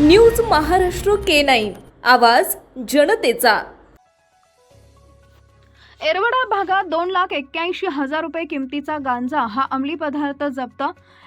News Maharashtra K nine. आवाज जनतेचा. एरवडा भागात दोन लाख एक्क्याऐंशी हजार रुपये किमतीचा गांजा हा अंमली पदार्थ जप्त.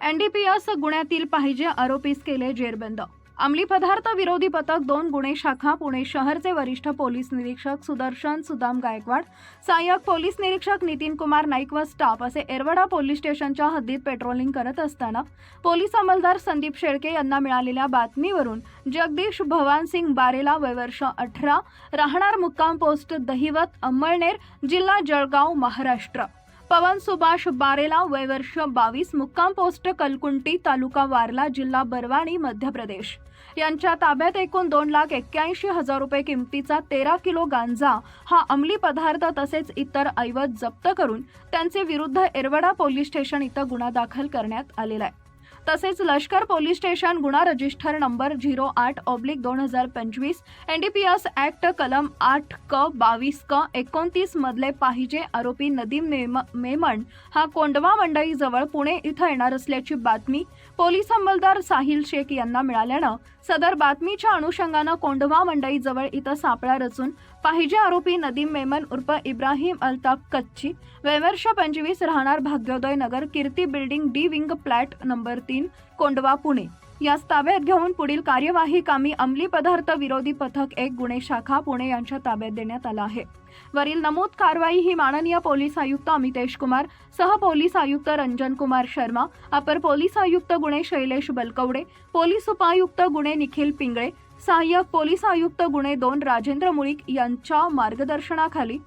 एनडीपीएस गुन्ह्यातील पाहिजे आरोपीस केले जेरबंद. अंमली पदार्थ विरोधी पथक दोन गुन्हे शाखा पुणे शहरचे वरिष्ठ पोलीस निरीक्षक सुदर्शन सुदाम गायकवाड सहाय्यक पोलीस निरीक्षक नितीन कुमार नाईक व स्टाफ असे एरवडा पोलीस स्टेशनच्या हद्दीत पेट्रोलिंग करत असताना पोलीस अंमलदार संदीप शेळके यांना मिळालेल्या बातमीवरून जगदीश भवानसिंग बारेला वयवर्ष अठरा राहणार मुक्काम पोस्ट दहिवत अंमळनेर जिल्हा जळगाव महाराष्ट्र. पवन सुभाष बारेला वयवर्ष बावीस मुक्काम पोस्ट कलकुंटी तालुका वारला जिल्हा बरवाणी मध्य प्रदेश. यांच्या ताब्यात एकूण दोन लाख एक्क्याऐंशी हजार रुपये किमतीचा तेरा किलो गांजा हा अंमली पदार्थ तसेच इतर ऐवज जप्त करून त्यांचे विरुद्ध एरवडा पोलीस स्टेशन इथं गुन्हा दाखल करण्यात आलेला आहे. तसेच लष्कर पोलीस स्टेशन गुन्हा रजिस्टर नंबर झिरो आठ ऑब्लिक दोन हजार पंचवीस एनडीपीएस ऍक्ट कलम आठ क बावीस क एकोणतीस मधले पाहिजे आरोपी नदीम मेम मेमण हा कोंडवा मंडईजवळ पुणे इथं येणार असल्याची बातमी पोलीस अंमलदार साहिल शेख यांना मिळाल्यानं सदर बातमीच्या अनुषंगानं कोंडवा मंडईजवळ इथं सापळा रचून पाहिजे आरोपी नदीम मेमन उर्फ इब्राहिम अल्ताफ कच्ची वैवर्ष पंचवीस राहणार Bhagyoday Nagar Kirti building D wing flat number तीन कोंडवा पुणे. यास ताब्यात घेऊन पुढील कार्यवाही कामी अंमली पदार्थ विरोधी पथक एक गुन्हे शाखा पुणे यांच्या ताब्यात देण्यात आला आहे. वरील नमूद कारवाई ही माननीय पोलीस आयुक्त अमितेश कुमार सह पोलीस आयुक्त रंजन कुमार शर्मा अपर पोलीस आयुक्त गुणे शैलेश बलकवडे पोलीस उपायुक्त गुणे निखिल पिंगळे सहाय्यक पोलीस आयुक्त गुणे दोन राजेंद्र मुळीक यांच्या मार्गदर्शनाखाली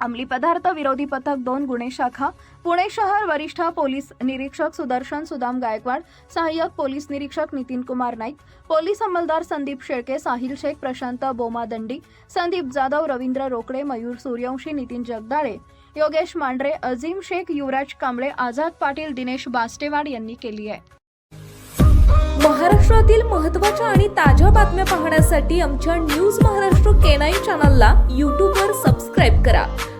अंमली पदार्थ विरोधी पथक दोन गुन्हे शाखा पुणे शहर वरिष्ठ पोलीस निरीक्षक सुदर्शन सुदाम गायकवाड सहाय्यक पोलीस निरीक्षक नितीन कुमार नाईक पोलीस अंमलदार संदीप शेळके साहिल शेख प्रशांत बोमादंडी संदीप जाधव रवींद्र रोकडे मयूर सूर्यवंशी नितीन जगदाळे योगेश मांढरे अझीम शेख युवराज कांबळे आझाद पाटील दिनेश बास्टेवाड यांनी केली आहे. महाराष्ट्रातील महत्त्वाच्या आणि ताज्या बातम्या पाहण्यासाठी आमच्या न्यूज महाराष्ट्र केनाई चॅनलला यूट्यूबवर सबस्क्राईब करा.